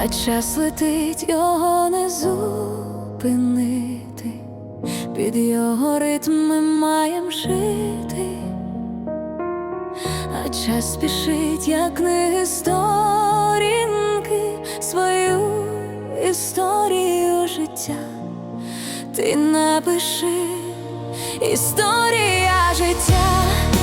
а час летить його не зупинити, під його ритм ми маєм жити, а час спішить, як книги сторінки, свою історію життя, ти напиши історія життя.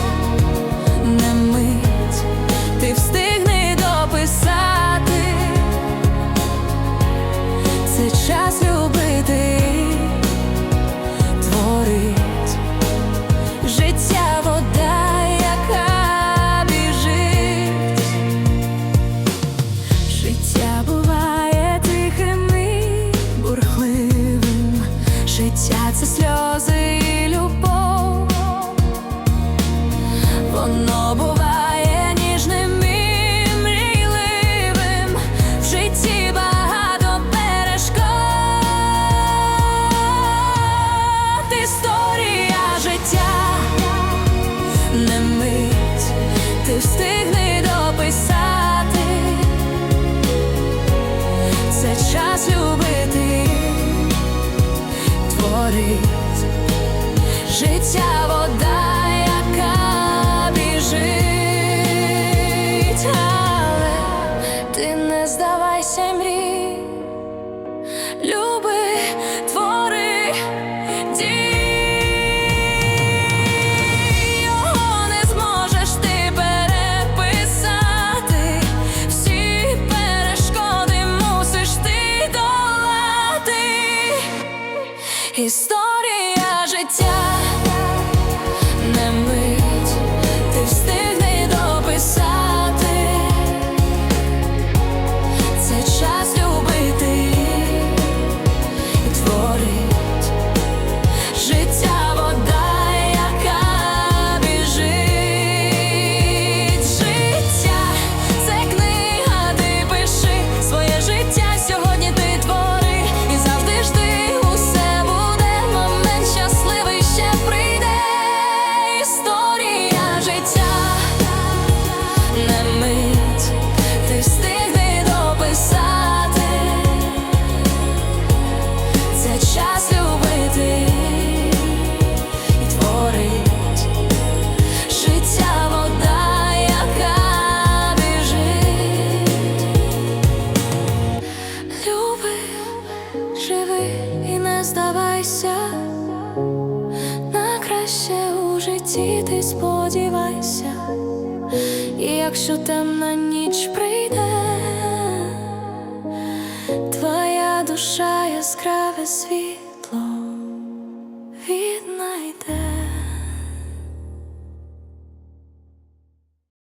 ти дописати, це час любити, творить життя вода. Ти не здавайся мрій історія життя. здавайся, на краще у житті ти сподівайся, і якщо темна ніч прийде.